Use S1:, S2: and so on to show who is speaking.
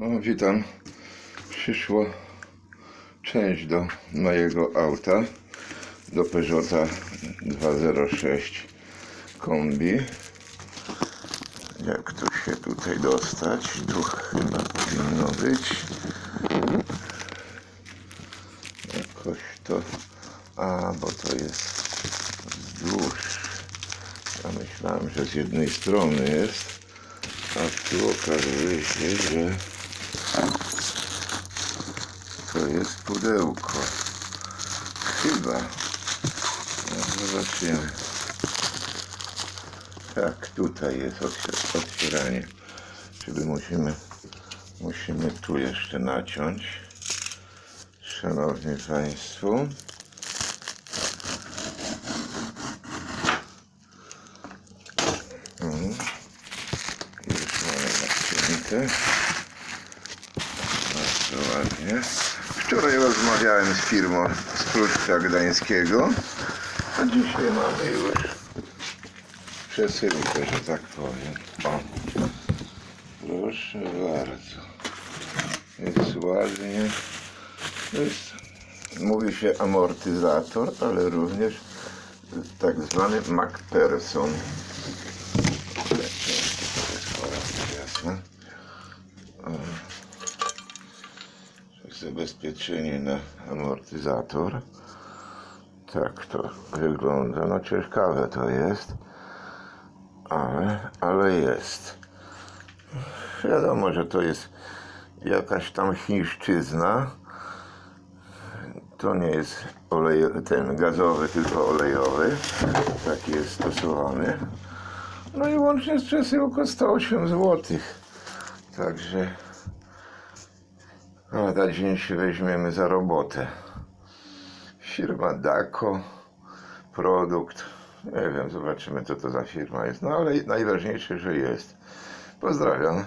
S1: O, witam. Przyszło część do mojego auta, do Peugeota 206 kombi. Jak tu się tutaj dostać? Tu chyba powinno być. Jakoś to... A, bo to jest wzdłuż. Ja myślałem, że z jednej strony jest, a tu okazuje się, że to jest pudełko. Chyba. Zobaczymy. Tak, tutaj jest otwier- otwieranie. Czyli musimy, musimy tu jeszcze naciąć. Szanowni Państwo. Mhm. Już mamy nacięte. Bardzo ładnie. Wczoraj rozmawiałem z firmą z Pruszcza Gdańskiego, a dzisiaj mamy już przesyłkę, że tak powiem. O. Proszę bardzo. Jest ładnie. Jest, mówi się amortyzator, ale również tak zwany MacPherson. Jasne. Zabezpieczenie na amortyzator. Tak to wygląda. No ciekawe to jest, ale, ale jest. Wiadomo, że to jest jakaś tam chińszczyzna. To nie jest olej, ten gazowy, tylko olejowy. Taki jest stosowany. No i łącznie z przesyłką 108 zł. Także no, na dzień się weźmiemy za robotę. Firma Daco, produkt. Nie wiem, zobaczymy co to za firma jest. No ale najważniejsze, że jest. Pozdrawiam.